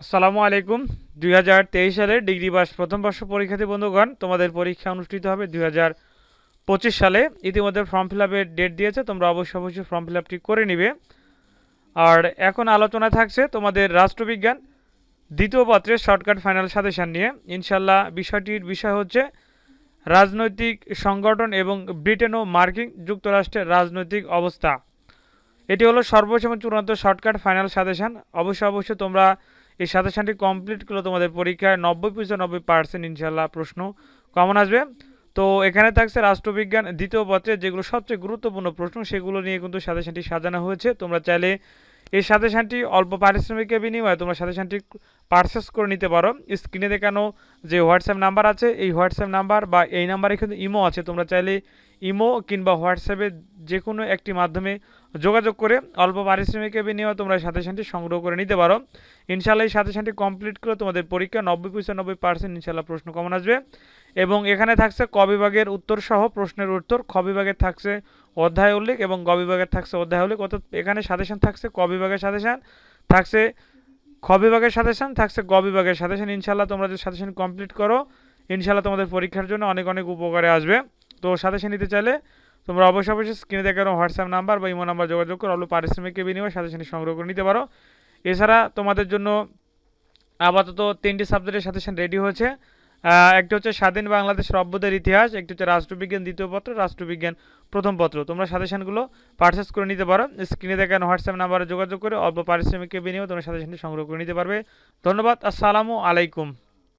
আসসালামু আলাইকুম। দুই হাজার তেইশ সালের ডিগ্রি পাস প্রথম বর্ষ পরীক্ষার্থী বন্ধুগণ, তোমাদের পরীক্ষা অনুষ্ঠিত হবে দুই হাজার পঁচিশ সালে। ইতিমধ্যে ফর্ম ফিল আপের ডেট দিয়েছে, তোমরা অবশ্যই অবশ্যই ফর্ম ফিল আপটি করে নিবে। আর এখন আলোচনা থাকছে তোমাদের রাষ্ট্রবিজ্ঞান, দ্বিতীয় পত্রের শর্টকাট ফাইনাল সাজেশন নিয়ে। ইনশাল্লাহ বিষয়টির বিষয় হচ্ছে রাজনৈতিক সংগঠন এবং ব্রিটেন ও মার্কিন যুক্তরাষ্ট্রের রাজনৈতিক অবস্থা। এটি হলো সর্বোচ্চ চূড়ান্ত শর্টকাট ফাইনাল সাজেশন অবশ্যই অবশ্যই তোমরা এই সাথে কমপ্লিট করলে তোমাদের পরীক্ষায়। নব্বই পঁচানব্বই পার্সেন্ট ইনশাল্লাহ প্রশ্ন। কমন আসবে? তো এখানে থাকছে রাষ্ট্রবিজ্ঞান দ্বিতীয় পত্রে যেগুলো সবচেয়ে গুরুত্বপূর্ণ প্রশ্ন, সেগুলো নিয়ে কিন্তু সাজেশনটি সাজানো হয়েছে। তোমরা চাইলে এই সাজেশনটি অল্প পারিশ্রমিকের বিনিময়ে তোমরা সাজেশনটি পারচেস করে নিতে পারো। স্ক্রিনে দেখানো যে হোয়াটসঅ্যাপ নাম্বার আছে, এই হোয়াটসঅ্যাপ নাম্বার বা এই নাম্বারে কিন্তু ইমো আছে। তোমরা চাইলে ইমো কিংবা হোয়াটসঅ্যাপে যে কোনো একটি মাধ্যমে যোগাযোগ করে অল্প পারিশ্রমিকের বিনিময়ে তোমরা সাজেশনটি সংগ্রহ করে নিতে পারো। ইনশাল্লাহ এই সাজেশনটি কমপ্লিট করে তোমাদের পরীক্ষা নব্বই পঁচানব্বই পার্সেন্ট ইনশাল্লাহ প্রশ্ন কমন আসবে। এবং এখানে থাকছে ক বিভাগের উত্তর সহ প্রশ্নের উত্তর। খ বিভাগের থাকছে অধ্যায় উল্লেখ এবং গ বিভাগের থাকছে অধ্যায় উল্লেখ। অর্থাৎ এখানে সাজেশন থাকছে ক বিভাগের সাজেশন। থাকছে খ বিভাগের সাজেশন থাকছে গ বিভাগের সাজেশন ইনশাল্লাহ তোমরা যদি সাজেশন কমপ্লিট করো ইনশাল্লাহ তোমাদের পরীক্ষার জন্য অনেক অনেক উপকারে আসবে। তো সাজেশন নিতে চাইলে তোমরা অবশ্যই অবশ্যই স্ক্রিনে দেখানো হোয়াটসঅ্যাপ নাম্বার বা ইমো নাম্বার যোগাযোগ করো অল্প পারিশ্রমিকের বিনিময়ে সাজেশনটি সংগ্রহ করে নিতে পারো। এছাড়া তোমাদের জন্য আপাতত তিনটি সাবজেক্টের সাজেশন রেডি হয়েছে। একটি হচ্ছে স্বাধীন বাংলাদেশের সভ্যদের ইতিহাস, একটি হচ্ছে রাষ্ট্রবিজ্ঞান, দ্বিতীয় পত্র রাষ্ট্রবিজ্ঞান, প্রথম পত্র। তোমরা সাজেশনগুলো পারচেস করে নিতে পারো। স্ক্রিনে দেখানো হোয়াটসঅ্যাপ নাম্বারে যোগাযোগ করে অল্প পারিশ্রমিকের বিনিময়ে তোমরা সাজেশনটি সংগ্রহ করে নিতে পারবে। ধন্যবাদ, আসসালামু আলাইকুম।